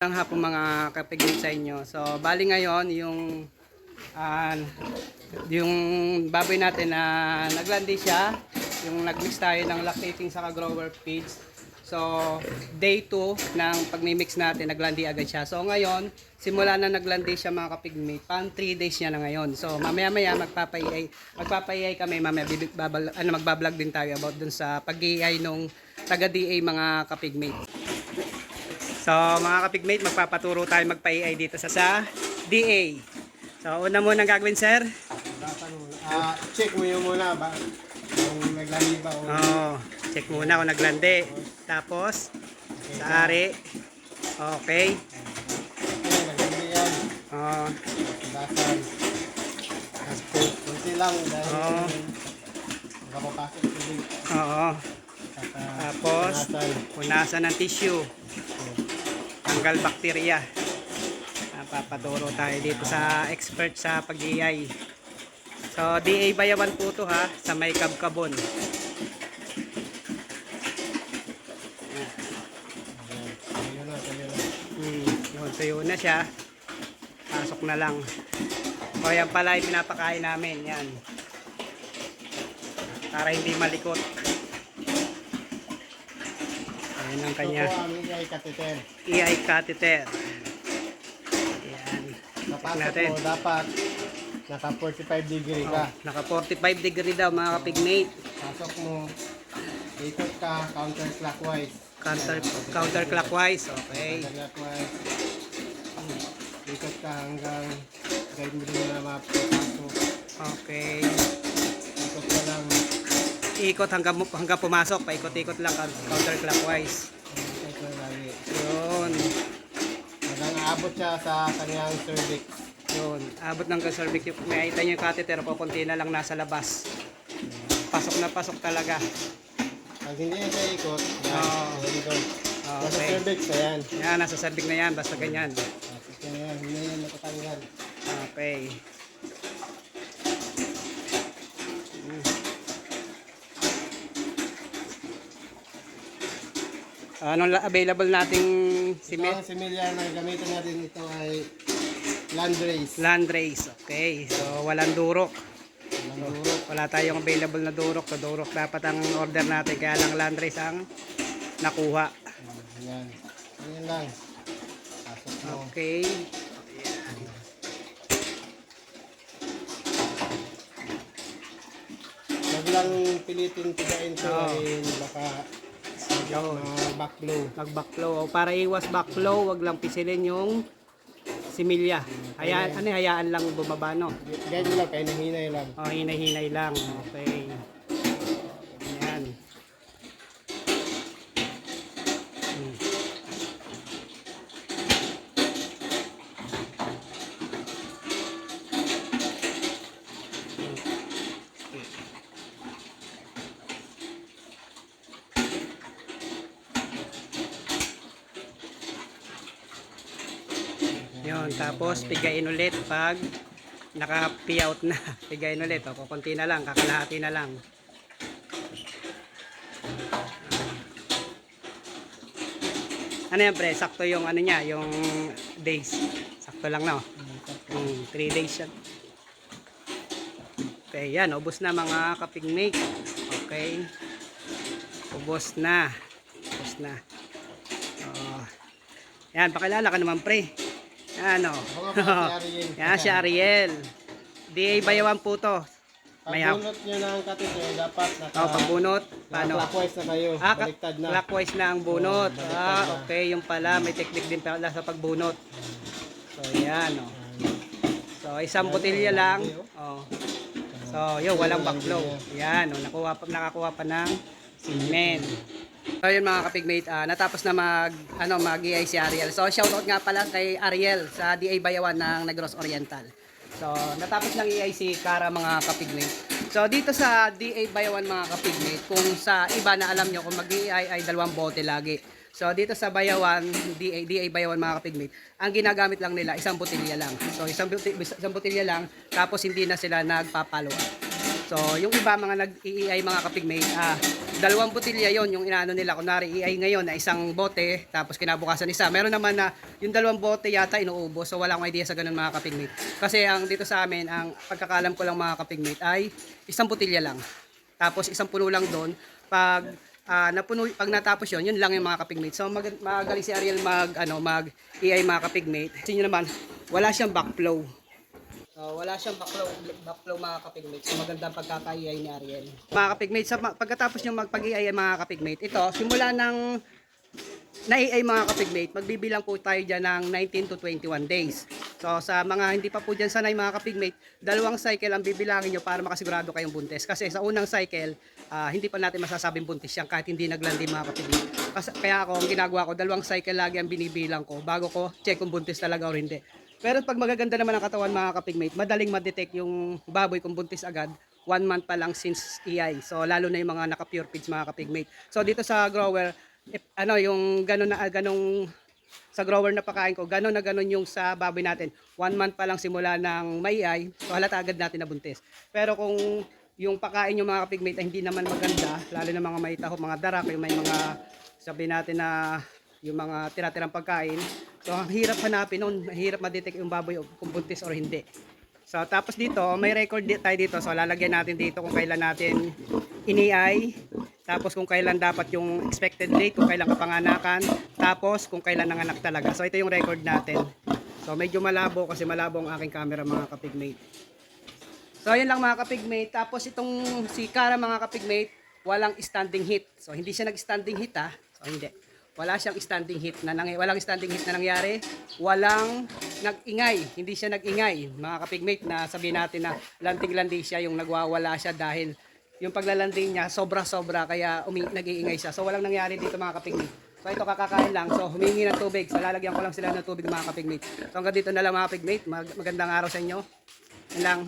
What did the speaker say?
Ang hapon mga kapigit sa inyo. So, bali ngayon yung ah, yung baboy natin na naglandi siya, yung nagmix tayo ng lactating sa grower feeds. So, day 2 ng pagmimix natin, naglandi agad siya. So, ngayon, simula na naglandi siya mga kapigmate, pang 3 days niya na ngayon. So, mamaya-maya magpapaiay, magpapaiay kami, mamaya bibig, babal, ano, magbablog din tayo about dun sa pag-iay nung taga-DA mga kapigmate. So mga kapigmate, magpapaturo tayo magpa-AI dito sa sa DA. So una muna ang gagawin sir. Ah, check mo yun muna ba kung naglali ba o Oh, check muna kung naglandi. Tapos sa ari. Okay. okay, naglali yan. Oh, Dasan. Tapos po- kunti lang dahil Oo. makapapasok tubig. oo. Tapos punasan ng tissue. Tanggal bakterya. Napapaturo tayo dito sa expert sa pag-iay. So, DA Bayawan po to ha, sa may kabkabon. Hmm, yun, tuyo na siya. Pasok na lang. O yan pala yung pinapakain namin. Yan. Para hindi malikot. Ayan ang kanya. Ito po ang EI catheter. EI catheter. Yan. Napasok natin. mo dapat naka 45 degree ka. Oh, naka 45 degree daw mga kapigmate. Pasok mo, ikot ka counterclockwise. Counter, counterclockwise. Okay. Counterclockwise. Ikot ka hanggang guide mo rin na mapapasok. Okay. Ikot ka lang. Ikot hanggang, hanggang pumasok. Paikot-ikot lang counterclockwise. Yun. Hanggang aabot siya sa kanyang cervix. Yun, abot ng cervix may kita yung catheter po, konti na lang nasa labas. Pasok na pasok talaga. Pag hindi siya ikot, yan. Very good. Nasa Okay. cervix, ayan. Yan, nasa cervix na yan, basta ganyan. Pasok na yan. Hindi na yan. Okay. Anong la- available nating Ito cement? ang similya na gamitin natin ito ay landrace. Landrace. Okay, so walang durok. Walang durok. Wala tayong available na durok. So durok dapat ang order natin. Kaya lang landrace ang nakuha. Ayan. Ayan lang. Pasok mo. Okay. Huwag lang pilitin tigain ito Oo. ay baka Yun. uh, backflow. Mag-backflow. O, para iwas backflow, wag lang pisilin yung similya. Hayaan, ano, hayaan lang bumaba, no? Mo lang, kaya nahinay lang. O, hinay-hinay lang. Okay. Ayan. Yun, tapos pigain ulit pag naka-pee out na. Pigain ulit. O, kukunti na lang, kakalahati na lang. Ano yan pre? Sakto yung ano niya, yung days. Sakto lang no? Mm, 3 days yan. Okay, yan. Ubos na mga kapigmate. Okay. Ubos na. Ubos na. Oh. Yan, pakilala ka naman pre. Ano? Yan si Ariel. DA Bayawan po to. May Pagbunot nyo ng catheter, dapat naka, Oh, pagbunot. Paano? clockwise na kayo. Ah, Baliktad na. clockwise na ang bunot. Baliktad Ah, na. okay. Yung pala, may technique din pala sa pagbunot. So, yan, oh. So, isang botilya lang. Oh. So, yun, walang backflow. Yan, oh, nakuha pa, nakakuha pa ng cement. So, mga kapigmate, ah, natapos na mag, ano, mag si Ariel. So, shoutout nga pala kay Ariel sa DA Bayawan ng Negros Oriental. So, natapos ng EI si Kara mga kapigmate. So, dito sa DA Bayawan mga kapigmate, kung sa iba na alam nyo, kung mag-EI ay dalawang bote lagi. So, dito sa Bayawan, DA, DA Bayawan mga kapigmate, ang ginagamit lang nila, isang botilya lang. So, isang, buti- isang botilya lang, tapos hindi na sila nagpapalo. So, yung iba mga nag-EI mga kapigmate, ah, dalawang botilya yon yung inaano nila. Kunwari, iay ngayon na isang bote, tapos kinabukasan isa. Meron naman na yung dalawang bote yata inuubos. So wala akong idea sa ganun mga kapigmate. Kasi ang dito sa amin, ang pagkakalam ko lang mga kapigmate ay isang botilya lang. Tapos isang puno lang doon. Pag ah, napuno, pag natapos yon yun lang yung mga kapigmate. So mag, magaling si Ariel mag, ano, mag iay mga kapigmate. Kasi naman, wala siyang backflow. So, wala siyang backflow, backflow mga kapigmate. So, magandang pagkakaiyay ni Ariel. Mga kapigmate, sa, pagkatapos nyo magpag-iay mga kapigmate, ito, simula ng na-iay mga kapigmate, magbibilang po tayo dyan ng 19 to 21 days. So, sa mga hindi pa po dyan sanay mga kapigmate, dalawang cycle ang bibilangin nyo para makasigurado kayong buntis. Kasi sa unang cycle, ah, hindi pa natin masasabing buntis yan kahit hindi naglandi mga kapigmate. Kaya ako, ang ginagawa ko, dalawang cycle lagi ang binibilang ko bago ko check kung buntis talaga o hindi. Pero pag magaganda naman ang katawan mga kapigmate, madaling ma-detect yung baboy kung buntis agad, one month pa lang since EI. So lalo na yung mga naka-pure feeds mga kapigmate. So dito sa grower, if, ano yung ganon na ganong sa grower na pakain ko, ganon na ganon yung sa baboy natin. One month pa lang simula ng may EI, so halata agad natin na buntis. Pero kung yung pakain yung mga kapigmate ay hindi naman maganda, lalo na mga may taho, mga darak, yung may mga sabi natin na yung mga tira-tirang pagkain. So, ang hirap hanapin nun, mahirap ma-detect yung baboy kung buntis or hindi. So, tapos dito, may record di- tayo dito. So, lalagyan natin dito kung kailan natin ini-eye. Tapos kung kailan dapat yung expected date, kung kailan kapanganakan. Tapos kung kailan nanganak talaga. So, ito yung record natin. So, medyo malabo kasi malabo ang aking camera mga kapigmate. So, ayun lang mga kapigmate. Tapos itong si Kara mga kapigmate, walang standing hit. So, hindi siya nag-standing hit ha. So, hindi. Wala siyang standing hit na nangyari. Walang standing hit na nangyari. Walang nag-ingay. Hindi siya nag-ingay. Mga kapigmate na sabihin natin na lanting-landi siya yung nagwawala siya dahil yung paglalanding niya sobra-sobra kaya umi- nag-iingay siya. So, walang nangyari dito mga kapigmate. So, ito kakakain lang. So, humingi ng tubig. So, lalagyan ko lang sila ng tubig mga kapigmate. So, hanggang dito na lang mga kapigmate. Mag- magandang araw sa inyo. Yan lang.